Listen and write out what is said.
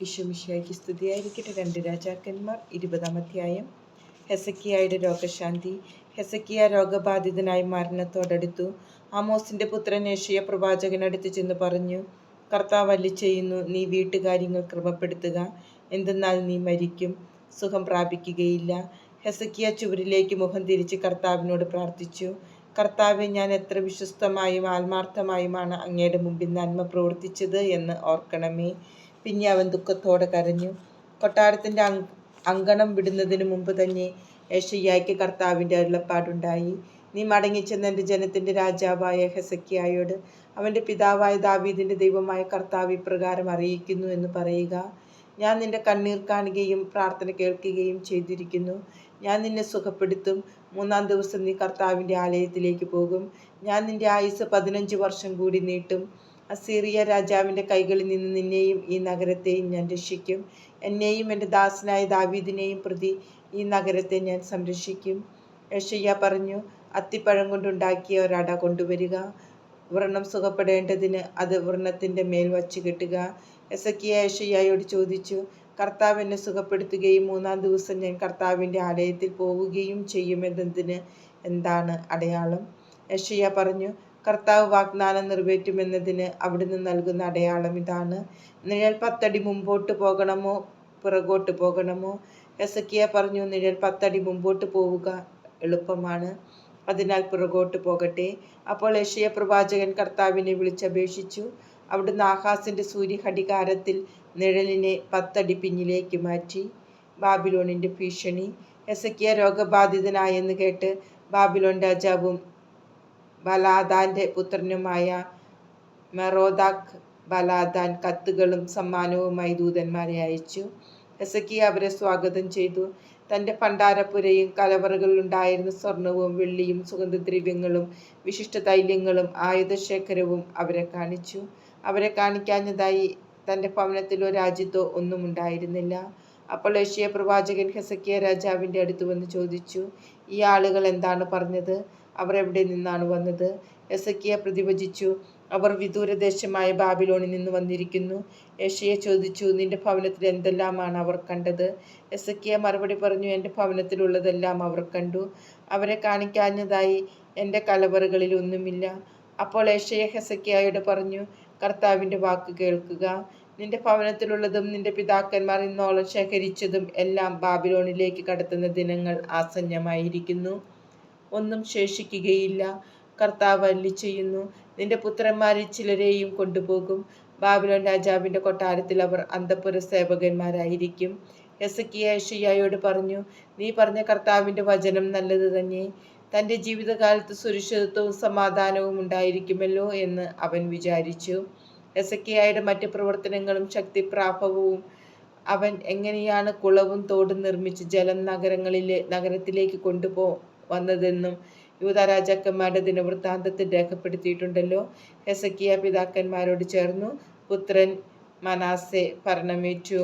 വിശ്വമിഷ്യായ്ക്ക് സ്തുതിയായിരിക്കട്ടെ രണ്ട് രാജാക്കന്മാർ. ഇരുപതാം അധ്യായം. ഹെസക്കിയായുടെ രോഗശാന്തി. ഹെസക്കിയ രോഗബാധിതനായി മരണത്തോടടുത്തു. ആമോസിന്റെ പുത്രൻ യേശയ പ്രവാചകനടുത്ത് ചെന്ന് പറഞ്ഞു കർത്താവ് അല്ലി ചെയ്യുന്നു നീ വീട്ടുകാര്യങ്ങൾ ക്രമപ്പെടുത്തുക. എന്തെന്നാൽ നീ മരിക്കും സുഖം പ്രാപിക്കുകയില്ല ഹെസക്കിയ ചുവരിലേക്ക് മുഖം തിരിച്ച് കർത്താവിനോട് പ്രാർത്ഥിച്ചു കർത്താവെ ഞാൻ എത്ര വിശ്വസ്തമായും ആത്മാർത്ഥമായുമാണ് അങ്ങയുടെ മുമ്പിൽ നന്മ പ്രവർത്തിച്ചത് എന്ന് ഓർക്കണമേ. പിന്നെ അവൻ ദുഃഖത്തോടെ കരഞ്ഞു. കൊട്ടാരത്തിന്റെ അങ്കണം വിടുന്നതിന് മുമ്പ് തന്നെ ഏഷയ്യായ്ക്ക് കർത്താവിന്റെ അരുളപ്പാടുണ്ടായി. നീ മടങ്ങിച്ചെന്ന എന്റെ ജനത്തിന്റെ രാജാവായ ഹെസക്കിയായോട് അവന്റെ പിതാവായ ദാവീദിന്റെ ദൈവമായ കർത്താവ് ഇപ്രകാരം അറിയിക്കുന്നു എന്ന് പറയുക. ഞാൻ നിന്റെ കണ്ണീർ കാണുകയും പ്രാർത്ഥന കേൾക്കുകയും ചെയ്തിരിക്കുന്നു. ഞാൻ നിന്നെ സുഖപ്പെടുത്തും. മൂന്നാം ദിവസം നീ കർത്താവിന്റെ ആലയത്തിലേക്ക് പോകും. ഞാൻ നിന്റെ ആയുസ് പതിനഞ്ച് വർഷം കൂടി നീട്ടും. അസീറിയ രാജാവിന്റെ കൈകളിൽ നിന്ന് നിന്നെയും ഈ നഗരത്തെയും ഞാൻ രക്ഷിക്കും. എന്നെയും എന്റെ ദാസനായ ദാവീദിനെയും പ്രതി ഈ നഗരത്തെ ഞാൻ സംരക്ഷിക്കും. യഷയ്യ പറഞ്ഞു അത്തിപ്പഴം കൊണ്ടുണ്ടാക്കിയ ഒരട കൊണ്ടുവരിക. വ്രണം സുഖപ്പെടേണ്ടതിന് അത് വ്രണത്തിന്റെ മേൽ വച്ച് കെട്ടുക. എസക്കിയ യഷയ്യായോട് ചോദിച്ചു കർത്താവ് എന്നെ സുഖപ്പെടുത്തുകയും മൂന്നാം ദിവസം ഞാൻ കർത്താവിന്റെ ആലയത്തിൽ പോവുകയും ചെയ്യുമെന്നതിന് എന്താണ് അടയാളം? യഷയ്യ പറഞ്ഞു കർത്താവ് വാഗ്ദാനം നിറവേറ്റുമെന്നതിന് അവിടുന്ന് നൽകുന്ന അടയാളം ഇതാണ്. നിഴൽ പത്തടി മുമ്പോട്ട് പോകണമോ? പുറകോട്ട് പോകണമോ? എസക്കിയ പറഞ്ഞു നിഴൽ പത്തടി മുമ്പോട്ട് പോവുക എളുപ്പമാണ്. അതിനാൽ പുറകോട്ട് പോകട്ടെ. അപ്പോൾ യഷയ പ്രവാചകൻ കർത്താവിനെ വിളിച്ചപേക്ഷിച്ചു. അവിടുന്ന് ആഹാസിന്റെ സൂര്യഘടികാരത്തിൽ നിഴലിനെ പത്തടി പിന്നിലേക്ക് മാറ്റി. ബാബിലോണിന്റെ ഭീഷണി. എസക്കിയ രോഗബാധിതനായെന്ന് കേട്ട് ബാബിലോൺ രാജാവും ബലാദാന്റെ പുത്രനുമായ മെറോദാഖ് ബലാദാൻ കത്തുകളും സമ്മാനവുമായി ദൂതന്മാരെ അയച്ചു. എസക്കി അവരെ സ്വാഗതം ചെയ്തു. തന്റെ ഭണ്ഡാരപ്പുരയും കലവറകളിലുണ്ടായിരുന്ന സ്വർണവും വെള്ളിയും സുഗന്ധദ്രവ്യങ്ങളും വിശിഷ്ട തൈല്യങ്ങളും ആയുധശേഖരവും അവരെ കാണിച്ചു. അവരെ കാണിക്കാഞ്ഞതായി തന്റെ ഭവനത്തിലോ രാജ്യത്തോ ഒന്നും ഉണ്ടായിരുന്നില്ല. അപ്പോൾ ഏഷ്യ പ്രവാചകൻ ഹെസക്കിയ രാജാവിന്റെ അടുത്ത് വന്ന് ചോദിച്ചു ഈ ആളുകൾ എന്താണ് പറഞ്ഞത്? അവർ എവിടെ നിന്നാണ് വന്നത്? എസക്കിയ പ്രതിഭജിച്ചു അവർ വിദൂരദേശമായ ബാബിലോണിൽ നിന്ന് വന്നിരിക്കുന്നു. യഷയെ ചോദിച്ചു നിന്റെ ഭവനത്തിൽ എന്തെല്ലാമാണ് അവർ കണ്ടത്? എസക്കിയ മറുപടി പറഞ്ഞു എന്റെ ഭവനത്തിലുള്ളതെല്ലാം അവർ കണ്ടു. അവരെ കാണിക്കാഞ്ഞതായി എന്റെ കലവറുകളിൽ ഒന്നുമില്ല. അപ്പോൾ ഏഷയ ഹെസക്കിയായോട് പറഞ്ഞു കർത്താവിന്റെ വാക്ക് കേൾക്കുക. നിന്റെ ഭവനത്തിലുള്ളതും നിന്റെ പിതാക്കന്മാർ ഇന്നോളം ശേഖരിച്ചതും എല്ലാം ബാബിലോണിലേക്ക് കടത്തുന്ന ദിനങ്ങൾ ആസന്നമായിരിക്കുന്നു. ഒന്നും ശേഷിക്കുകയില്ല. കർത്താവ് അല്ലി ചെയ്യുന്നു നിന്റെ പുത്രന്മാരിൽ ചിലരെയും കൊണ്ടുപോകും. ബാബിലോൺ രാജാവിന്റെ കൊട്ടാരത്തിൽ അവർ അന്തപുര സേവകന്മാരായിരിക്കും. എസക്കിയ യഷയ്യായോട് പറഞ്ഞു നീ പറഞ്ഞ കർത്താവിന്റെ വചനം നല്ലത് തന്നെ. തന്റെ ജീവിതകാലത്ത് സുരക്ഷിതത്വവും സമാധാനവും ഉണ്ടായിരിക്കുമല്ലോ എന്ന് അവൻ വിചാരിച്ചു. എസക്കിയായുടെ മറ്റ് പ്രവർത്തനങ്ങളും ശക്തിപ്രാഭവവും അവൻ എങ്ങനെയാണ് കുളവും തോടും നിർമ്മിച്ച് ജലം നഗരങ്ങളിലെ നഗരത്തിലേക്ക് കൊണ്ടുപോ വന്നതെന്നും യൂത രാജാക്കന്മാരുടെ ദിനവൃത്താന്തത്തിൽ രേഖപ്പെടുത്തിയിട്ടുണ്ടല്ലോ. ഹെസക്കിയ പിതാക്കന്മാരോട് ചേർന്നു പുത്രൻ മനാസെ ഭരണമേറ്റു